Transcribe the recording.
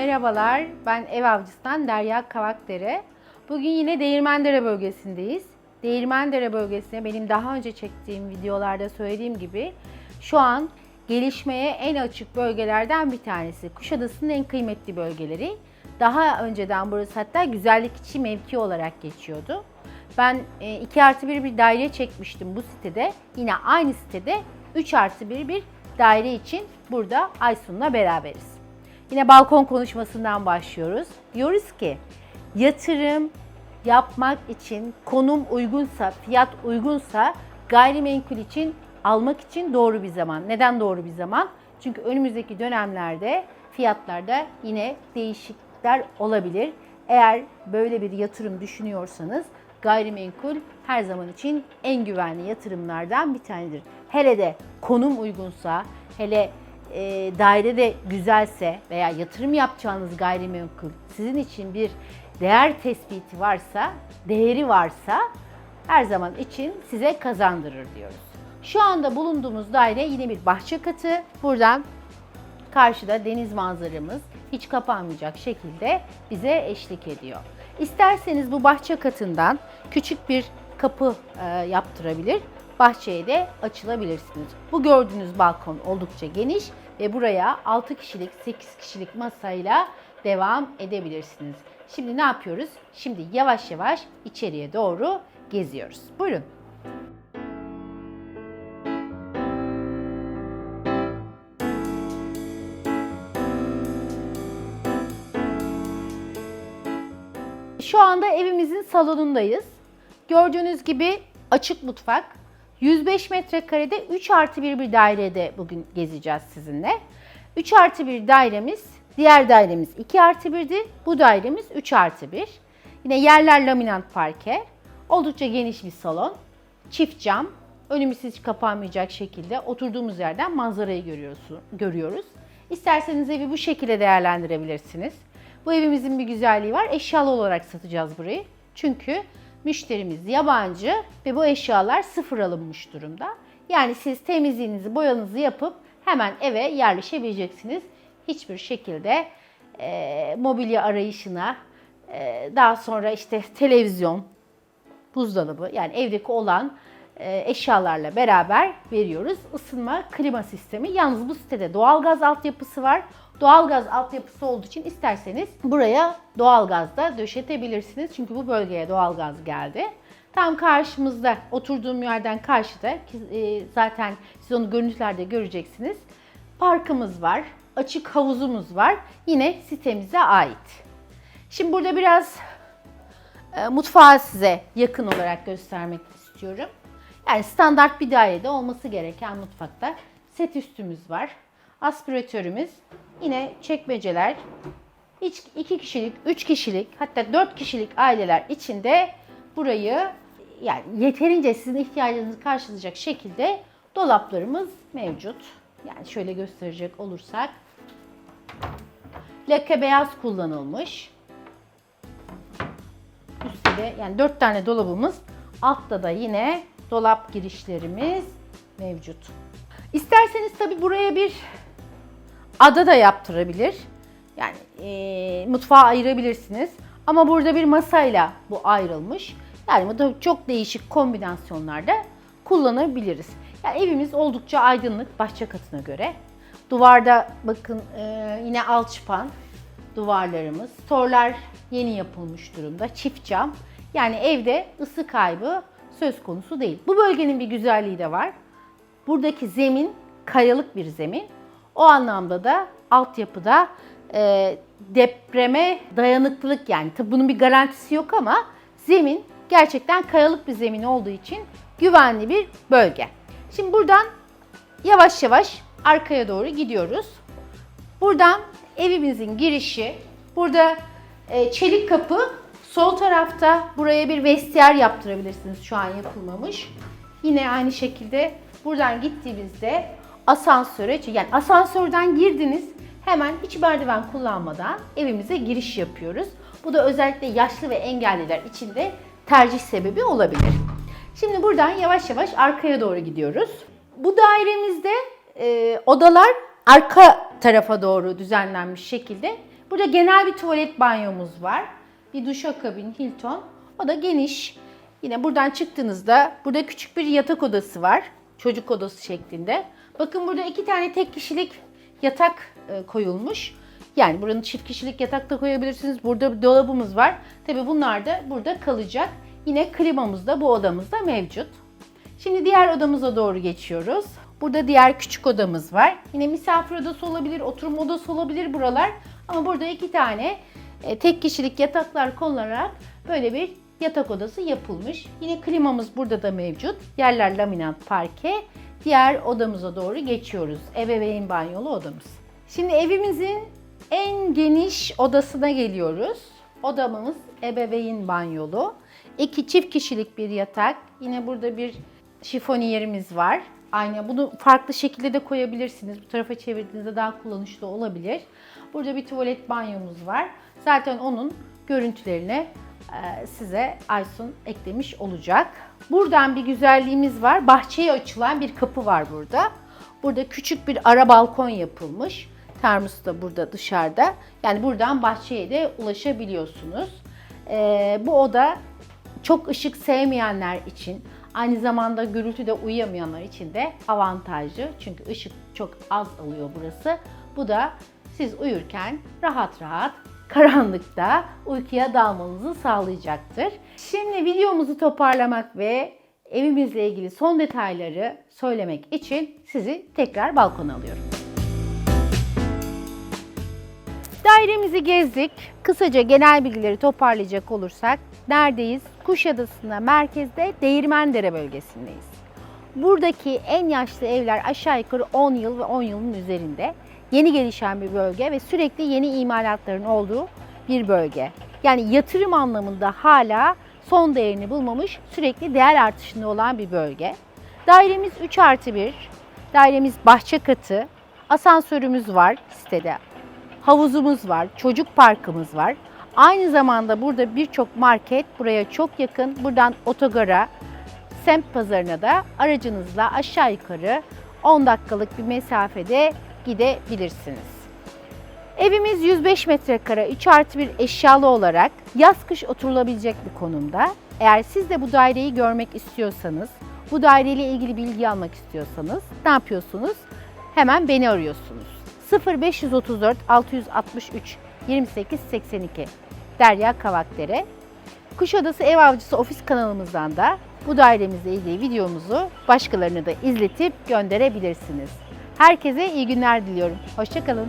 Merhabalar, ben ev avcısından Derya Kavakdere. Bugün yine Değirmendere bölgesindeyiz. Değirmendere bölgesine benim daha önce çektiğim videolarda söylediğim gibi şu an gelişmeye en açık bölgelerden bir tanesi. Kuşadası'nın en kıymetli bölgeleri. Daha önceden burası hatta güzellikçi mevki olarak geçiyordu. Ben 2 artı 1 bir daire çekmiştim bu sitede. Yine aynı sitede 3 artı 1 bir daire için burada Aysun'la beraberiz. Yine balkon konuşmasından başlıyoruz. Diyoruz ki yatırım yapmak için konum uygunsa, fiyat uygunsa gayrimenkul için almak için doğru bir zaman. Neden doğru bir zaman? Çünkü önümüzdeki dönemlerde fiyatlarda yine değişiklikler olabilir. Eğer böyle bir yatırım düşünüyorsanız gayrimenkul her zaman için en güvenli yatırımlardan bir tanedir. Hele de konum uygunsa, hele e, daire de güzelse veya yatırım yapacağınız gayrimenkul sizin için bir değer tespiti varsa, değeri varsa her zaman için size kazandırır diyoruz. Şu anda bulunduğumuz daire yine bir bahçe katı. Buradan karşıda deniz manzaramız hiç kapanmayacak şekilde bize eşlik ediyor. İsterseniz bu bahçe katından küçük bir kapı e, yaptırabilir, bahçeye de açılabilirsiniz. Bu gördüğünüz balkon oldukça geniş ve buraya 6 kişilik, 8 kişilik masayla devam edebilirsiniz. Şimdi ne yapıyoruz? Şimdi yavaş yavaş içeriye doğru geziyoruz. Buyurun. Şu anda evimizin salonundayız. Gördüğünüz gibi açık mutfak. 105 metrekarede 3 artı 1 bir dairede bugün gezeceğiz sizinle. 3 artı 1 dairemiz, diğer dairemiz 2 artı 1'di. Bu dairemiz 3 artı 1. Yine yerler laminant parke. Oldukça geniş bir salon. Çift cam. Önümüz hiç kapanmayacak şekilde oturduğumuz yerden manzarayı görüyoruz. İsterseniz evi bu şekilde değerlendirebilirsiniz. Bu evimizin bir güzelliği var. Eşyalı olarak satacağız burayı. Çünkü müşterimiz yabancı ve bu eşyalar sıfır alınmış durumda. Yani siz temizliğinizi, boyanızı yapıp hemen eve yerleşebileceksiniz. Hiçbir şekilde e, mobilya arayışına, e, daha sonra işte televizyon, buzdolabı yani evdeki olan e, eşyalarla beraber veriyoruz. Isınma, klima sistemi. Yalnız bu sitede doğalgaz altyapısı var. Doğalgaz altyapısı olduğu için isterseniz buraya doğalgaz da döşetebilirsiniz. Çünkü bu bölgeye doğalgaz geldi. Tam karşımızda oturduğum yerden karşıda e, zaten siz onu görüntülerde göreceksiniz. Parkımız var, açık havuzumuz var. Yine sitemize ait. Şimdi burada biraz e, mutfağı size yakın olarak göstermek istiyorum. Yani standart bir dairede olması gereken mutfakta set üstümüz var. Aspiratörümüz, yine çekmeceler, hiç iki kişilik, üç kişilik hatta dört kişilik aileler içinde burayı yani yeterince sizin ihtiyacınızı karşılayacak şekilde dolaplarımız mevcut. Yani şöyle gösterecek olursak lake beyaz kullanılmış. Üstte de yani dört tane dolabımız, altta da yine dolap girişlerimiz mevcut. İsterseniz tabi buraya bir ada da yaptırabilir. Yani e, mutfağı ayırabilirsiniz. Ama burada bir masayla bu ayrılmış. Yani bu da çok değişik kombinasyonlarda kullanabiliriz. Yani evimiz oldukça aydınlık bahçe katına göre. Duvarda bakın e, yine alçıpan duvarlarımız. Storlar yeni yapılmış durumda. Çift cam. Yani evde ısı kaybı söz konusu değil. Bu bölgenin bir güzelliği de var. Buradaki zemin kayalık bir zemin. O anlamda da altyapıda e, depreme dayanıklılık yani tabi bunun bir garantisi yok ama zemin gerçekten kayalık bir zemin olduğu için güvenli bir bölge. Şimdi buradan yavaş yavaş arkaya doğru gidiyoruz. Buradan evimizin girişi. Burada e, çelik kapı. Sol tarafta buraya bir vestiyer yaptırabilirsiniz. Şu an yapılmamış. Yine aynı şekilde buradan gittiğimizde asansöre, yani asansörden girdiniz hemen hiç merdiven kullanmadan evimize giriş yapıyoruz. Bu da özellikle yaşlı ve engelliler için de tercih sebebi olabilir. Şimdi buradan yavaş yavaş arkaya doğru gidiyoruz. Bu dairemizde e, odalar arka tarafa doğru düzenlenmiş şekilde Burada genel bir tuvalet banyomuz var. Bir duşakabin Hilton. O da geniş. Yine buradan çıktığınızda burada küçük bir yatak odası var. Çocuk odası şeklinde. Bakın burada iki tane tek kişilik yatak e, koyulmuş. Yani buranın çift kişilik yatak da koyabilirsiniz. Burada bir dolabımız var. Tabi bunlar da burada kalacak. Yine klimamız da bu odamızda mevcut. Şimdi diğer odamıza doğru geçiyoruz. Burada diğer küçük odamız var. Yine misafir odası olabilir, oturma odası olabilir buralar. Ama burada iki tane e, tek kişilik yataklar konularak böyle bir yatak odası yapılmış. Yine klimamız burada da mevcut. Yerler laminat parke. Diğer odamıza doğru geçiyoruz. Ebeveyn banyolu odamız. Şimdi evimizin en geniş odasına geliyoruz. Odamız ebeveyn banyolu. İki çift kişilik bir yatak. Yine burada bir şifoniyerimiz var. Aynı bunu farklı şekilde de koyabilirsiniz. Bu tarafa çevirdiğinizde daha kullanışlı olabilir. Burada bir tuvalet banyomuz var. Zaten onun görüntülerini e, size Aysun eklemiş olacak. Buradan bir güzelliğimiz var. Bahçeye açılan bir kapı var burada. Burada küçük bir ara balkon yapılmış. Termos da burada dışarıda. Yani buradan bahçeye de ulaşabiliyorsunuz. E, bu oda çok ışık sevmeyenler için, aynı zamanda gürültüde uyuyamayanlar için de avantajlı. Çünkü ışık çok az alıyor burası. Bu da siz uyurken rahat rahat karanlıkta uykuya dalmanızı sağlayacaktır. Şimdi videomuzu toparlamak ve evimizle ilgili son detayları söylemek için sizi tekrar balkona alıyorum. Dairemizi gezdik. Kısaca genel bilgileri toparlayacak olursak neredeyiz? Kuşadası'nda merkezde Değirmendere bölgesindeyiz. Buradaki en yaşlı evler aşağı yukarı 10 yıl ve 10 yılın üzerinde. Yeni gelişen bir bölge ve sürekli yeni imalatların olduğu bir bölge. Yani yatırım anlamında hala son değerini bulmamış, sürekli değer artışında olan bir bölge. Dairemiz 3 artı 1. Dairemiz bahçe katı. Asansörümüz var sitede havuzumuz var, çocuk parkımız var. Aynı zamanda burada birçok market buraya çok yakın. Buradan otogara, semt pazarına da aracınızla aşağı yukarı 10 dakikalık bir mesafede gidebilirsiniz. Evimiz 105 metrekare 3 artı 1 eşyalı olarak yaz kış oturulabilecek bir konumda. Eğer siz de bu daireyi görmek istiyorsanız, bu daireyle ilgili bilgi almak istiyorsanız ne yapıyorsunuz? Hemen beni arıyorsunuz. 0534 663 28 82 Derya Kavakdere. Kuşadası Ev Avcısı ofis kanalımızdan da bu dairemizle ilgili videomuzu başkalarına da izletip gönderebilirsiniz. Herkese iyi günler diliyorum. Hoşçakalın.